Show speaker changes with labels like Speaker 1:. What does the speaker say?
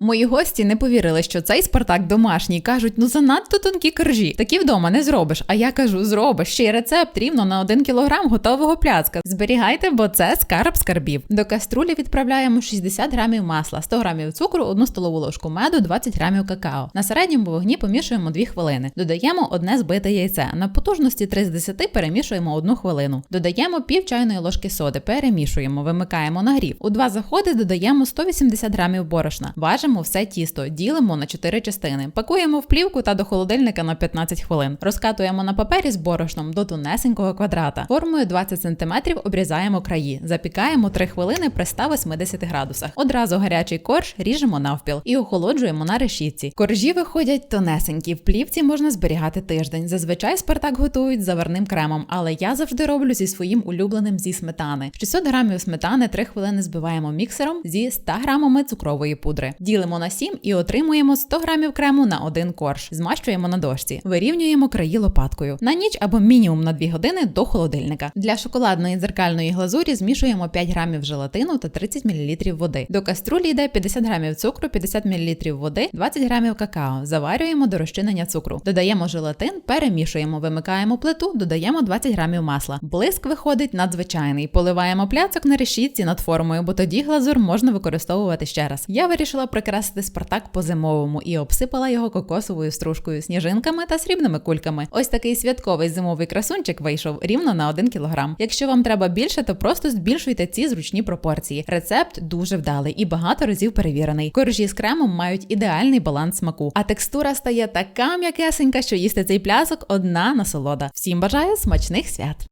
Speaker 1: Мої гості не повірили, що цей Спартак домашній. кажуть, ну занадто тонкі коржі. Такі вдома не зробиш. А я кажу, зробиш ще й рецепт рівно на 1 кілограм готового пляцка. Зберігайте, бо це скарб скарбів. До каструлі відправляємо 60 грамів масла, 100 грамів цукру, 1 столову ложку меду, 20 грамів какао. На середньому вогні помішуємо 2 хвилини. Додаємо одне збите яйце. На потужності 3 з 10 перемішуємо 1 хвилину. Додаємо пів чайної ложки соди, перемішуємо, вимикаємо нагрів. У два заходи додаємо 180 грамів борошна. Важимо все тісто, ділимо на 4 частини, пакуємо в плівку та до холодильника на 15 хвилин. Розкатуємо на папері з борошном до тонесенького квадрата. Формою 20 см обрізаємо краї, запікаємо 3 хвилини при 180 градусах. Одразу гарячий корж ріжемо навпіл і охолоджуємо на решітці. Коржі виходять тонесенькі. В плівці можна зберігати тиждень. Зазвичай Спартак готують з заварним кремом, але я завжди роблю зі своїм улюбленим зі сметани. 600 грамів сметани 3 хвилини збиваємо міксером зі 100 грамами цукрової пудри. Ділимо на 7 і отримуємо 100 грамів крему на один корж. Змащуємо на дошці. Вирівнюємо краї лопаткою на ніч або мінімум на 2 години до холодильника. Для шоколадної дзеркальної глазурі змішуємо 5 грамів желатину та 30 мл води. До каструлі йде 50 грамів цукру, 50 мл води, 20 грамів какао. Заварюємо до розчинення цукру. Додаємо желатин, перемішуємо, вимикаємо плиту, додаємо 20 грамів масла. Блиск виходить надзвичайний. Поливаємо пляцок на решітці над формою, бо тоді глазур можна використовувати ще раз. Я вирішила прикрасити Спартак по зимовому і обсипала його кокосовою стружкою, сніжинками та срібними кульками. Ось такий святковий зимовий красунчик вийшов рівно на 1 кілограм. Якщо вам треба більше, то просто збільшуйте ці зручні пропорції. Рецепт дуже вдалий і багато разів перевірений. Коржі з кремом мають ідеальний баланс смаку, а текстура стає така м'якесенька, що їсти цей плясок одна насолода. Всім бажаю смачних свят!